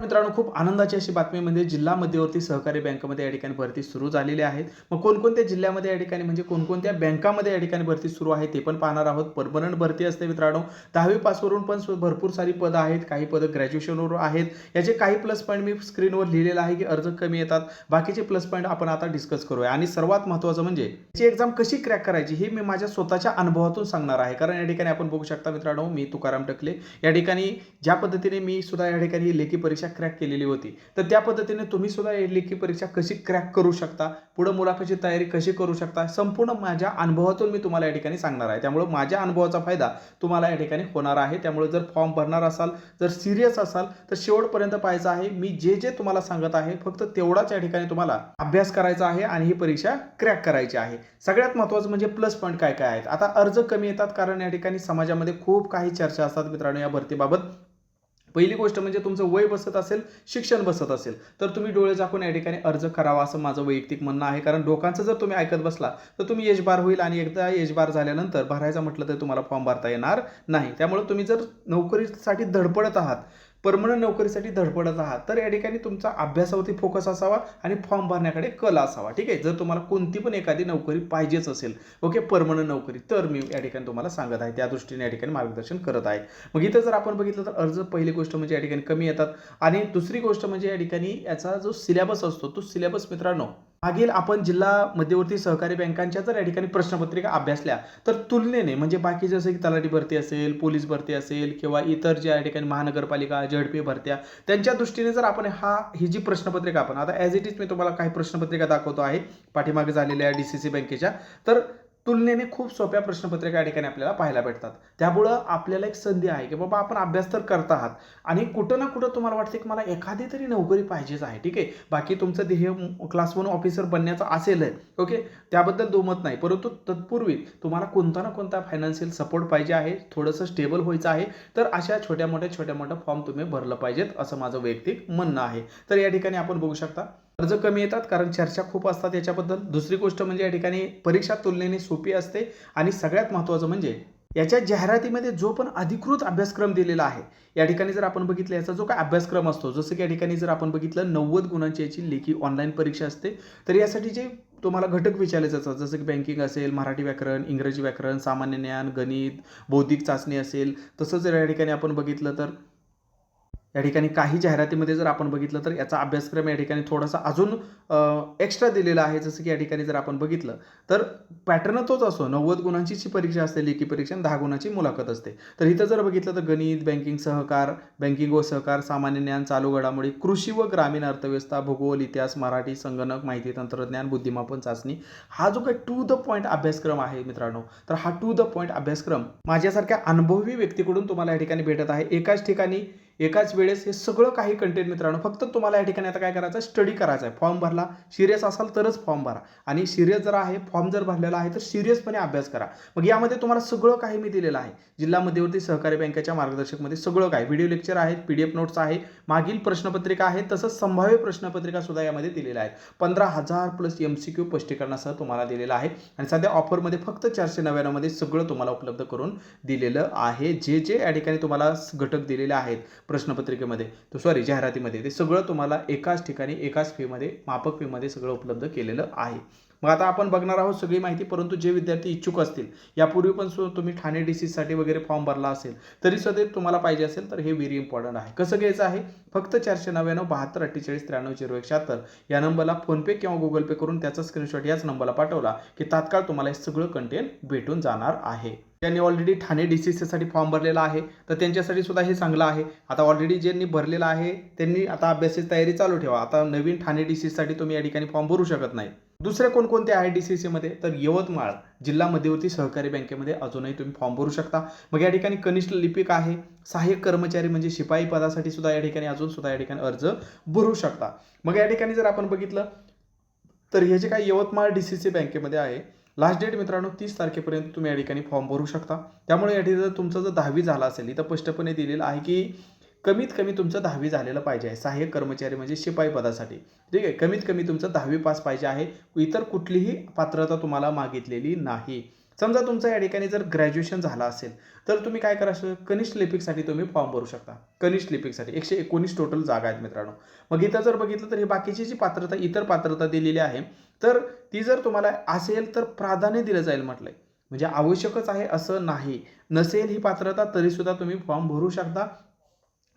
मित्रांनो खूप आनंदाची अशी बातमी म्हणजे जिल्हा मध्यवर्ती सहकारी बँकेमध्ये या ठिकाणी भरती सुरू झालेली आहेत मग कोणकोणत्या जिल्ह्यामध्ये या ठिकाणी म्हणजे कोणकोणत्या बँकामध्ये या ठिकाणी भरती सुरू आहे ते पण पाहणार आहोत. परमनंट भरती असते मित्रांनो. दहावी पासवरून पण भरपूर सारी पदं आहेत. काही पदं ग्रॅज्युएशनवर आहेत. याचे काही प्लस पॉईंट मी स्क्रीनवर लिहिलेलं आहे की अर्ज कमी येतात. बाकीचे प्लस पॉईंट आपण आता डिस्कस करूया. आणि सर्वात महत्त्वाचं म्हणजे याची एक्झाम कशी क्रॅक करायची हे मी माझ्या स्वतःच्या अनुभवातून सांगणार आहे. कारण या ठिकाणी आपण बघू शकता मित्रांनो मी तुकाराम टकले. या ठिकाणी ज्या पद्धतीने मी सुद्धा या ठिकाणी लेखी परीक्षा क्रॅक केलेली होती. तर त्या पद्धतीने तुम्ही सुद्धा लेखी परीक्षा कशी क्रॅक करू शकता पुढं मुलाखतीची तयारी कशी करू शकता संपूर्ण माझ्या अनुभवातून मी तुम्हाला या ठिकाणी सांगणार आहे. त्यामुळे माझ्या अनुभवाचा फायदा तुम्हाला या ठिकाणी होणार आहे. त्यामुळे जर फॉर्म भरणार असाल जर सिरियस असाल तर शेवटपर्यंत पाहायचं आहे मी जे जे तुम्हाला सांगत आहे फक्त तेवढाच या ठिकाणी तुम्हाला अभ्यास करायचा आहे आणि ही परीक्षा क्रॅक करायची आहे. सगळ्यात महत्त्वाचं म्हणजे प्लस पॉईंट काय काय आहेत? आता अर्ज कमी येतात कारण या ठिकाणी समाजामध्ये खूप काही चर्चा असतात मित्रांनो या भरतीबाबत. पहिली गोष्ट म्हणजे तुमचं वय बसत असेल शिक्षण बसत असेल तर तुम्ही डोळे झाकून या ठिकाणी अर्ज करावा असं माझं वैयक्तिक म्हणणं आहे. कारण डोकांचं जर तुम्ही ऐकत बसला तर तुम्ही एज बार होईल आणि एकदा एज बार झाल्यानंतर भरायचं म्हटलं तर तुम्हाला फॉर्म भरता येणार नाही. त्यामुळे तुम्ही जर नोकरीसाठी धडपडत आहात परमनंट नोकरीसाठी धडपडत आहात. तर या ठिकाणी तुमचा अभ्यासावरती फोकस असावा आणि फॉर्म भरण्याकडे कल असावा. ठीक आहे? जर तुम्हाला कोणती पण एखादी नोकरी पाहिजेच असेल ओके परमनंट नोकरी तर मी या ठिकाणी तुम्हाला सांगत आहे. त्या दृष्टीने या ठिकाणी मार्गदर्शन करत आहे. मग इथं जर आपण बघितलं तर अर्ज पहिली गोष्ट म्हणजे या ठिकाणी कमी येतात. आणि दुसरी गोष्ट म्हणजे या ठिकाणी याचा जो सिलेबस असतो तो सिलेबस मित्रांनो मागील आपण जिल्हा मध्यवर्ती सहकारी बँकांच्या जर या ठिकाणी प्रश्नपत्रिका अभ्यासल्या तर तुलनेने म्हणजे बाकी जसं की तलाठी भरती असेल पोलीस भरती असेल किंवा इतर ज्या या ठिकाणी महानगरपालिका झडपी भरत्या त्यांच्या दृष्टीने जर आपण हा ही जी प्रश्नपत्रिका आपण आता ॲज इट इज मी तुम्हाला काही प्रश्नपत्रिका दाखवतो आहे पाठीमागे झालेल्या डी सी सी बँकेच्या तर तुलनेने खूप सोप्या प्रश्नपत्रिका या ठिकाणी आपल्याला पाहायला भेटतात. त्यामुळं आपल्याला एक संधी आहे की बाबा आपण अभ्यास तर करत आहात आणि कुठं ना कुठं तुम्हाला वाटते की मला एखादी तरी नोकरी पाहिजेच आहे ठीक आहे? बाकी तुमचं ध्येय क्लास वन ऑफिसर बनण्याचं असेल आहे ओके? त्याबद्दल दुमत नाही. परंतु तत्पूर्वी तुम्हाला कोणता ना कोणता फायनान्शियल सपोर्ट पाहिजे आहे थोडंसं स्टेबल व्हायचं आहे तर अशा छोट्या मोठ्या छोट्या मोठ्या फॉर्म तुम्ही भरलं पाहिजेत असं माझं वैयक्तिक म्हणणं आहे. तर या ठिकाणी आपण बघू शकता अर्ज कमी येतात कारण चर्चा खूप असतात याच्याबद्दल. दुसरी गोष्ट म्हणजे या ठिकाणी परीक्षा तुलनेने सोपी असते आणि सगळ्यात महत्त्वाचं म्हणजे याच्या जाहिरातीमध्ये जो पण अधिकृत अभ्यासक्रम दिलेला आहे या ठिकाणी जर आपण बघितलं याचा जो काय अभ्यासक्रम असतो जसं की या ठिकाणी जर आपण बघितलं नव्वद गुणांची याची लेखी ऑनलाईन परीक्षा असते तर यासाठी जे तुम्हाला घटक विचारले जातात जसं की बँकिंग असेल मराठी व्याकरण इंग्रजी व्याकरण सामान्य ज्ञान गणित बौद्धिक चाचणी असेल तसंच जर या ठिकाणी आपण बघितलं तर या ठिकाणी काही जाहिरातीमध्ये जर आपण बघितलं तर याचा अभ्यासक्रम या ठिकाणी थोडासा अजून एक्स्ट्रा दिलेला आहे. जसं की या ठिकाणी जर आपण बघितलं तर पॅटर्न तोच असतो. नव्वद गुणांची जी परीक्षा असते लेखी परीक्षा दहा गुणाची मुलाखत असते. तर इथं जर बघितलं तर गणित बँकिंग सहकार बँकिंग व सहकार सामान्य ज्ञान चालू घडामोडी कृषी व ग्रामीण अर्थव्यवस्था भूगोल इतिहास मराठी संगणक माहिती तंत्रज्ञान बुद्धिमापन चाचणी हा जो काही टू द पॉईंट अभ्यासक्रम आहे मित्रांनो तर हा टू द पॉईंट अभ्यासक्रम माझ्यासारख्या अनुभवी व्यक्तीकडून तुम्हाला या ठिकाणी भेटत आहे. एकाच ठिकाणी एकाच वेळेस हे सगळं काही कंटेंट मित्रांनो फक्त तुम्हाला या ठिकाणी आता काय करायचं आहे? स्टडी करायचा आहे. फॉर्म भरला. सिरियस असाल तरच फॉर्म भरा. आणि सिरियस जर आहे फॉर्म जर भरलेला आहे तर सिरियसपणे अभ्यास करा. मग यामध्ये तुम्हाला सगळं काही मी दिलेलं आहे. जिल्हा मध्यवर्ती सहकारी बँकेच्या मार्गदर्शकमध्ये सगळं काय व्हिडिओ लेक्चर आहेत पी डी एफ नोट्स आहे मागील प्रश्नपत्रिका आहेत तसंच संभाव्य प्रश्नपत्रिका सुद्धा यामध्ये दिलेल्या आहेत. पंधरा हजार प्लस एम सी क्यू स्पष्टीकरणासह तुम्हाला दिलेलं आहे. आणि सध्या ऑफरमध्ये फक्त चारशे नव्याण्णवमध्ये सगळं तुम्हाला उपलब्ध करून दिलेलं आहे. जे जे या ठिकाणी तुम्हाला घटक दिलेले आहेत प्रश्नपत्रिकेमध्ये तो सॉरी जाहिरातीमध्ये. ते सगळं तुम्हाला एकाच ठिकाणी एकाच फीमध्ये मापक फीमध्ये सगळं उपलब्ध केलेलं आहे. मग आता आपण बघणार आहोत सगळी माहिती परंतु जे विद्यार्थी इच्छुक असतील यापूर्वी पण सु तुम्ही ठाणे डी सीसाठी वगैरे फॉर्म भरला असेल तरी सुद्धा तुम्हाला पाहिजे असेल तर हे व्हेरी इम्पॉर्टंट आहे. कसं घ्यायचं आहे? फक्त चारशे नव्याण्णव बहात्तर अठ्ठेचाळीस त्र्याण्णव झिरो एक शहात्तर या नंबरला फोनपे किंवा गुगल पे करून त्याचा स्क्रीनशॉट याच नंबरला पाठवला की तात्काळ तुम्हाला हे सगळं कंटेंट भेटून जाणार आहे. त्यांनी ऑलरेडी ठाणे डी सी सीसाठी फॉर्म भरलेला आहे तर त्यांच्यासाठी सुद्धा हे चांगलं आहे. आता ऑलरेडी ज्यांनी भरलेलं आहे त्यांनी आता अभ्यासाची तयारी चालू ठेवा. आता नवीन ठाणे डी सीसाठी तुम्ही या ठिकाणी फॉर्म भरू शकत नाही दुसरे कोणकोणते आहे डी सी सीमध्ये तर यवतमाळ जिल्हा मध्यवर्ती सहकारी बँकेमध्ये अजूनही तुम्ही फॉर्म भरू शकता. मग या ठिकाणी कनिष्ठ लिपिक आहे. सहाय्यक कर्मचारी म्हणजे शिपाई पदासाठी सुद्धा या ठिकाणी अजून सुद्धा या ठिकाणी अर्ज भरू शकता. मग या ठिकाणी जर आपण बघितलं तर हे जे काही यवतमाळ डी सी सी बँकेमध्ये आहे लास्ट डेट मित्रांनो तीस तारखेपर्यंत तुम्ही या ठिकाणी फॉर्म भरू शकता. त्यामुळे या ठिकाणी जर तुमचं जर दहावी झाला असेल इथं स्पष्टपणे दिलेलं आहे की कमीत कमी तुमचं दहावी झालेलं पाहिजे आहे. सहाय्यक कर्मचारी म्हणजे शिपाई पदासाठी. ठीक आहे? कमीत कमी तुमचं दहावी पास पाहिजे आहे. इतर कुठलीही पात्रता तुम्हाला मागितलेली नाही. समजा तुमचं या ठिकाणी जर ग्रॅज्युएशन झालं असेल तर तुम्ही काय करा कनिष्ठ लिपिकसाठी तुम्ही फॉर्म भरू शकता. कनिष्ठ लिपिकसाठी. एकशे एकोणीस टोटल जागा आहेत मित्रांनो. मग इथं जर बघितलं तर ही बाकीची जी पात्रता इतर पात्रता दिलेली आहे तर ती जर तुम्हाला असेल तर प्राधान्य दिलं जाईल म्हटलंय. म्हणजे आवश्यकच आहे असं नाही. नसेल ही पात्रता तरीसुद्धा तुम्ही फॉर्म भरू शकता.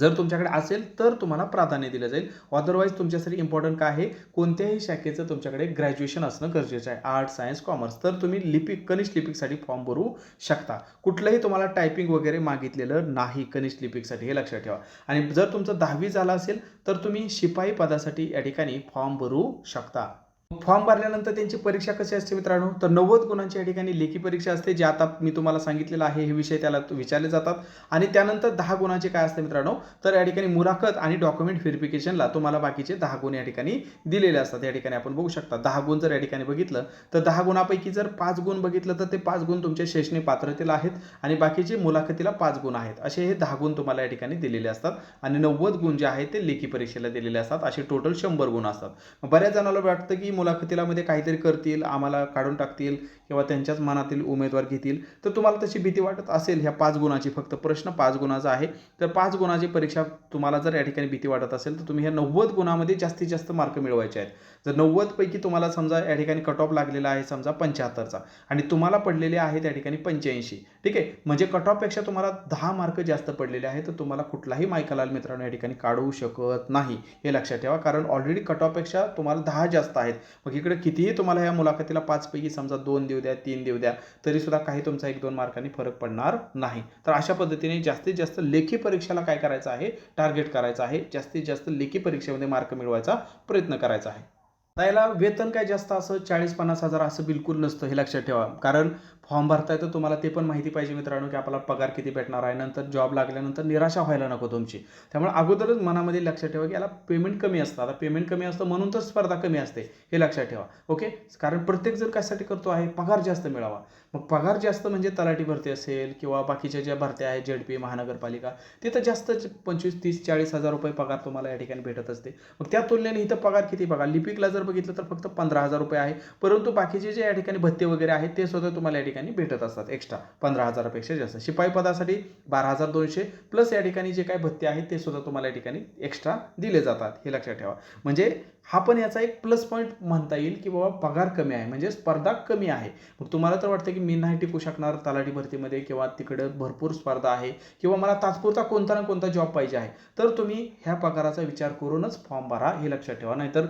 जर तुमच्याकडे असेल तर तुम्हाला प्राधान्य दिलं जाईल. अदरवाईज तुमच्यासाठी इम्पॉर्टंट काय आहे? कोणत्याही शाखेचं तुमच्याकडे ग्रॅज्युएशन असणं गरजेचं आहे. आर्ट सायन्स कॉमर्स तर तुम्ही लिपिक कनिष्ठ लिपिकसाठी फॉर्म भरू शकता. कुठलंही तुम्हाला टायपिंग वगैरे मागितलेलं नाही कनिष्ठ लिपिकसाठी हे लक्षात ठेवा. आणि जर तुमचं दहावी झालं असेल तर तुम्ही शिपाई पदासाठी या ठिकाणी फॉर्म भरू शकता. फॉर्म भरल्यानंतर त्यांची परीक्षा कशी असते मित्रांनो? तर नव्वद गुणांची या ठिकाणी लेखी परीक्षा असते जे आता मी तुम्हाला सांगितलेलं आहे हे विषय त्याला विचारले जातात. आणि त्यानंतर दहा गुणांचे काय असते मित्रांनो? तर या ठिकाणी मुलाखत आणि डॉक्युमेंट व्हेरिफिकेशनला तुम्हाला बाकीचे दहा गुण या ठिकाणी दिलेले असतात. या ठिकाणी आपण बघू शकता दहा गुण जर या ठिकाणी बघितलं तर दहा गुणापैकी जर पाच गुण बघितलं तर ते पाच गुण तुमच्या शैक्षणिक पात्रतेला आहेत आणि बाकीचे मुलाखतीला पाच गुण आहेत. असे हे दहा गुण तुम्हाला या ठिकाणी दिलेले असतात. आणि नव्वद गुण जे आहेत ते लेखी परीक्षेला दिलेले असतात. असे टोटल शंभर गुण असतात. बऱ्याच जणांना वाटतं की मुलाखतीला मध्ये काहीतरी करतील आम्हाला काढून टाकतील किंवा त्यांच्याच मनातील उमेदवार घेतील. तर तुम्हाला तशी भीती वाटत असेल ह्या पाच गुणाची फक्त प्रश्न पाच गुणाचा आहे. तर पाच गुणाची परीक्षा तुम्हाला जर या ठिकाणी भीती वाटत असेल तर तुम्ही ह्या नव्वद गुणामध्ये जास्तीत जास्त मार्क मिळवायचे आहेत. जर नव्वदपैकी तुम्हाला समजा या ठिकाणी कट ऑफ लागलेला आहे समजा पंच्याहत्तरचा आणि तुम्हाला पडलेले आहे त्या ठिकाणी पंच्याऐंशी ठीक आहे? म्हणजे कट ऑफपेक्षा तुम्हाला दहा मार्क जास्त पडलेले आहेत तर तुम्हाला कुठलाही मायकलाल मित्रांनो या ठिकाणी काढू शकत नाही. हे लक्षात ठेवा कारण ऑलरेडी कट ऑफपेक्षा तुम्हाला दहा जास्त आहेत. मग इकडे कितीही तुम्हाला या मुलाखतीला पाचपैकी समजा दोन देऊ द्या तीन देऊ द्या तरी सुद्धा काही तुमचा एक दोन मार्कांनी फरक पडणार नाही. तर अशा पद्धतीने जास्तीत जास्त लेखी परीक्षेला काय करायचं आहे? टार्गेट करायचं आहे. जास्तीत जास्त लेखी परीक्षेमध्ये मार्क मिळवायचा प्रयत्न करायचा आहे. त्याला वेतन काय जास्त असं चाळीस पन्नास हजार असं बिलकुल नसतं हे लक्षात ठेवा. कारण फॉर्म भरताय तर तुम्हाला ते पण माहिती पाहिजे मित्रांनो की आपला पगार किती भेटणार आहे. नंतर जॉब लागल्यानंतर निराशा व्हायला नको तुमची. त्यामुळे अगोदरच मनामध्ये लक्षात ठेवा की याला पेमेंट कमी असतं. आता पेमेंट कमी असतं म्हणून तर स्पर्धा कमी असते. हे लक्षात ठेवा. ओके कारण प्रत्येक जण कशासाठी करतो आहे? पगार जास्त मिळावा. मग पगार जास्त म्हणजे तलाठी भरती असेल किंवा बाकीच्या ज्या भरत्या आहेत जेड पी महानगरपालिका तिथं जास्त पंचवीस तीस चाळीस हजार रुपये पगार तुम्हाला या ठिकाणी भेटत असते. मग त्या तुलनेने इथं पगार किती बघा? लिपिकला जर बघितलं तर फक्त पंधरा हजार रुपये आहे. परंतु बाकीचे जे या ठिकाणी भत्ते वगैरे आहेत ते सुद्धा तुम्हाला या ठिकाणी भेटत असतात एक्स्ट्रा पंधरा हजारापेक्षा जास्त. शिपाई पदासाठी बारा हजार दोनशे प्लस या ठिकाणी जे काही भत्ते आहेत ते सुद्धा तुम्हाला या ठिकाणी एक्स्ट्रा दिले जातात. हे लक्षात ठेवा. म्हणजे हा पण याचा एक प्लस पॉईंट म्हणता येईल की बाबा पगार कमी आहे. म्हणजे स्पर्धा कमी आहे. मग तुम्हाला तर वाटतं की मी नाही टिकू शकणार तलाठी भरतीमध्ये किंवा तिकडं भरपूर स्पर्धा आहे किंवा मला तात्पुरता कोणता ना कोणता जॉब पाहिजे आहे. तर तुम्ही ह्या पगाराचा विचार करूनच फॉर्म भरा हे लक्षात ठेवा. नाहीतर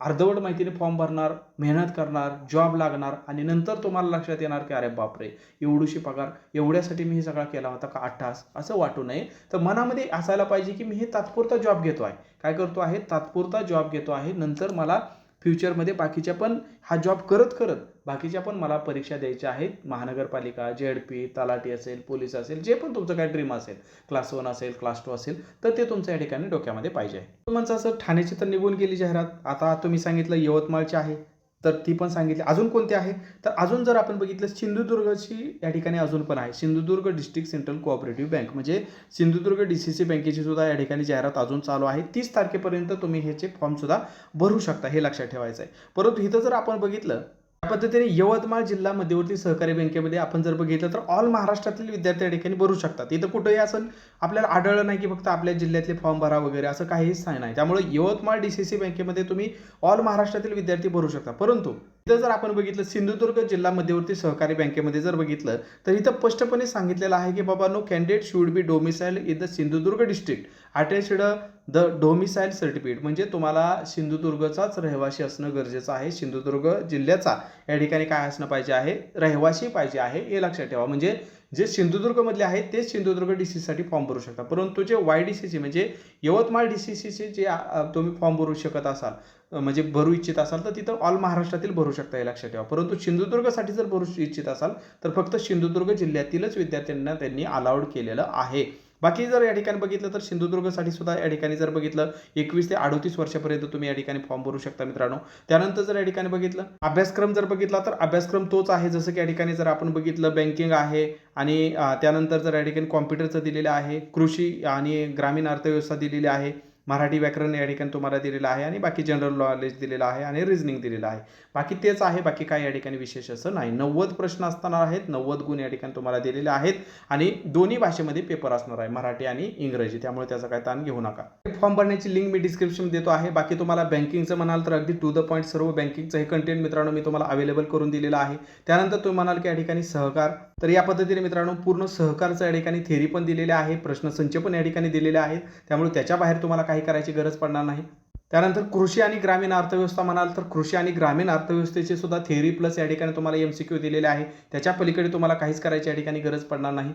अर्धवट माहितीने फॉर्म भरणार मेहनत करणार जॉब लागणार आणि नंतर तुम्हाला लक्षात येणार की अरे बापरे एवढीशी पगार एवढ्यासाठी मी हे सगळा केला होता का आठ असं वाटू नये. तर मनामध्ये असायला पाहिजे की मी हे तात्पुरता जॉब घेतो आहे. काय करतो आहे? तात्पुरता जॉब घेतो आहे. नंतर मला फ्युचरमध्ये बाकीच्या पण हा जॉब करत करत बाकीच्या पण मला परीक्षा द्यायच्या आहेत. महानगरपालिका जेड पी तलाठी असेल पोलीस असेल जे पण तुमचं काय ड्रीम असेल क्लास वन असेल क्लास टू असेल तर ते तुमच्या या ठिकाणी डोक्यामध्ये पाहिजे तुमचं असं ठाण्याची तर निघून गेली जाहिरात आता तुम्ही सांगितलं यवतमाळची आहे. तर ती पण सांगितली. अजून कोणती आहे? तर अजून जर आपण बघितलं सिंधुदुर्गची या ठिकाणी अजून पण आहे. Sindhudurg district central cooperative bank. म्हणजे सिंधुदुर्ग डी सी सी बँकेची सुद्धा या ठिकाणी जाहिरात अजून चालू आहे. तीस तारखेपर्यंत तुम्ही ह्याचे फॉर्मसुद्धा भरू शकता हे लक्षात ठेवायचं आहे परंतु इथं जर आपण बघितलं त्या पद्धतीने यवतमाळ जिल्हा मध्यवर्ती सहकारी बँकेमध्ये आपण जर बघितलं तर ऑल महाराष्ट्रातील विद्यार्थी या ठिकाणी भरू शकतात. इथं कुठंही असं आपल्याला आढळलं नाही की फक्त आपल्या जिल्ह्यातले फॉर्म भरा वगैरे असं काहीच नाही त्यामुळे यवतमाळ डी सी सी बँकेमध्ये तुम्ही ऑल महाराष्ट्रातील विद्यार्थी भरू शकता. परंतु इथं जर आपण बघितलं सिंधुदुर्ग जिल्हा मध्यवर्ती सहकारी बँकेमध्ये जर बघितलं तर इथं स्पष्टपणे सांगितलेलं आहे की बाबा no candidate should be domicile in the Sindhudurg district attached the domicile certificate म्हणजे तुम्हाला सिंधुदुर्गचाच रहिवासी असणं गरजेचं आहे. सिंधुदुर्ग जिल्ह्याचा या ठिकाणी काय असणं पाहिजे आहे? रहिवासी पाहिजे आहे हे लक्षात ठेवा. म्हणजे जे सिंधुदुर्गमधले आहेत तेच सिंधुदुर्ग डी सी साठी फॉर्म भरू शकता. परंतु जे वाय डी सी सी म्हणजे यवतमाळ डी सी सीचे जे तुम्ही फॉर्म भरू शकत असाल म्हणजे भरू इच्छित असाल तर तिथं ऑल महाराष्ट्रातील भरू शकता हे लक्षात ठेवा. परंतु सिंधुदुर्गसाठी जर भरू इच्छित असाल तर फक्त सिंधुदुर्ग जिल्ह्यातीलच विद्यार्थ्यांना त्यांनी अलाउड केलेलं आहे. बाकी जर या ठिकाणी बघितलं तर सिंधुदुर्गसाठी सुद्धा या ठिकाणी जर बघितलं एकवीस ते अडोतीस वर्षापर्यंत तुम्ही या ठिकाणी फॉर्म भरू शकता मित्रांनो. त्यानंतर जर या ठिकाणी बघितलं अभ्यासक्रम जर बघितला तर अभ्यासक्रम तोच आहे. जसं की या ठिकाणी जर आपण बघितलं बँकिंग आहे आणि त्यानंतर जर या ठिकाणी कॉम्प्युटरचं दिलेलं आहे कृषी आणि ग्रामीण अर्थव्यवस्था दिलेली आहे. मराठी व्याकरण या ठिकाणी तुम्हाला दिलेलं आहे आणि बाकी जनरल नॉलेज दिलेलं आहे आणि रिझनिंग दिलेलं आहे. बाकी तेच आहे बाकी काय या ठिकाणी विशेष असं नाही. नव्वद प्रश्न असणार आहेत नव्वद गुण या ठिकाणी तुम्हाला दिलेले आहेत आणि दोन्ही भाषेमध्ये पेपर असणार आहे मराठी आणि इंग्रजी. त्यामुळे त्याचा काय ताण घेऊ नका. फॉर्म भरण्याची लिंक मी डिस्क्रिप्शन देतो आहे. बाकी तुम्हाला बँकिंगचं म्हणाल तर अगदी टू द पॉईंट सर्व बँकिंगचं हे कंटेंट मित्रांनो मी तुम्हाला अवेलेबल करून दिलेलं आहे. त्यानंतर तुम्ही म्हणाल की या ठिकाणी सहकार. तर या पद्धतीने मित्रांनो पूर्ण सहकारचं या ठिकाणी थेरी पण दिलेले आहे प्रश्नसंच पण या ठिकाणी दिलेले आहेत. त्यामुळे त्याच्या बाहेर तुम्हाला काही करायची गरज पडणार नाही. त्यानंतर कृषी आणि ग्रामीण अर्थव्यवस्था म्हणाल तर कृषी आणि ग्रामीण अर्थव्यवस्थेचे सुद्धा थेअरी प्लस या ठिकाणी तुम्हाला एम सी क्यू दिलेले आहे. त्याच्या पलीकडे तुम्हाला काहीच करायची या ठिकाणी गरज पडणार नाही.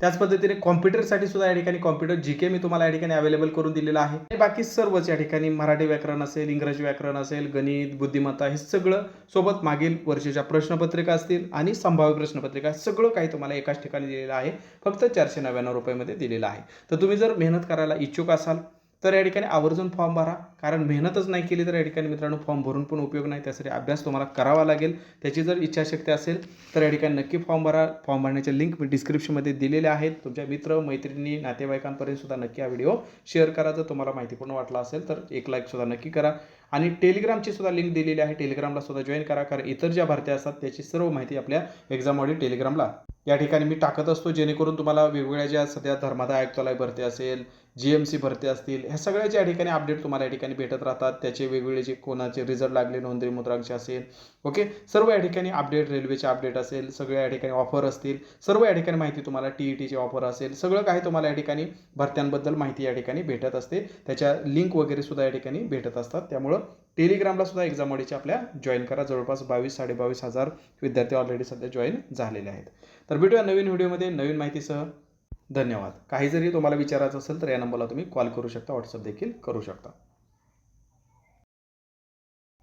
त्याच पद्धतीने कॉम्प्युटरसाठी सुद्धा या ठिकाणी कॉम्प्युटर जी के मी तुम्हाला या ठिकाणी अवेलेबल करून दिलेलं आहे. आणि बाकी सर्वच या ठिकाणी मराठी व्याकरण असेल इंग्रजी व्याकरण असेल गणित बुद्धिमत्ता हे सगळं सोबत मागील वर्षीच्या प्रश्नपत्रिका असतील आणि संभाव्य प्रश्नपत्रिका सगळं काही तुम्हाला एकाच ठिकाणी दिलेलं आहे. फक्त चारशे नव्याण्णव रुपयामध्ये दिलेलं आहे. तर तुम्ही जर मेहनत करायला इच्छुक असाल तर या ठिकाणी आवर्जून फॉर्म भरा. कारण मेहनतच नाही केली तर या ठिकाणी मित्रांनो फॉर्म भरून पण उपयोग नाही. त्यासाठी अभ्यास तुम्हाला करावा लागेल. त्याची जर इच्छाशक्ती असेल तर या ठिकाणी नक्की फॉर्म भरा. फॉर्म भरण्याचे लिंक मी डिस्क्रिप्शनमध्ये दिलेले आहेत. तुमच्या मित्र मैत्रिणी नातेवाईकांपर्यंत सुद्धा नक्की हा व्हिडिओ शेअर करा. जर तुम्हाला माहितीपूर्ण वाटला असेल तर एक लाईकसुद्धा नक्की करा. आणि टेलिग्रामची सुद्धा लिंक दिलेली आहे. टेलिग्रामला सुद्धा जॉईन करा कारण इतर ज्या भरत्या असतात त्याची सर्व माहिती आपल्या एक्झाम एक्झाममध्ये टेलिग्रामला. या ठिकाणी मी टाकत असतो जेणेकरून तुम्हाला वेगवेगळ्या ज्या सध्या धर्मादाय आयुक्तालय भरती असेल जी एम सी भरती असतील ह्या सगळ्याच्या या ठिकाणी अपडेट तुम्हाला या ठिकाणी भेटत राहतात त्याचे वेगवेगळे जे कोणाचे रिझल्ट लागले नोंदणी मुद्रांचे असेल ओके सर्व या ठिकाणी अपडेट रेल्वेचे अपडेट असेल सगळ्या या ठिकाणी ऑफर असतील सर्व या ठिकाणी माहिती तुम्हाला टी ई टीचे ऑफर असेल सगळं काही तुम्हाला या ठिकाणी भरत्यांबद्दल माहिती या ठिकाणी भेटत असते त्याच्या लिंक वगैरे सुद्धा या ठिकाणी भेटत असतात त्यामुळं टेलिग्रामला सुद्धा एक्झाम अडीच्या आपल्या जॉईन करा. जवळपास बावीस साडेबावीस हजार विद्यार्थी ऑलरेडी सध्या जॉईन झालेले आहेत. तर भेटूया नवीन व्हिडिओमध्ये नवीन माहितीसह. धन्यवाद. काही जरी तुम्हाला विचारायचं असेल तर या नंबरला तुम्ही कॉल करू शकता. व्हॉट्सअप देखील करू शकता.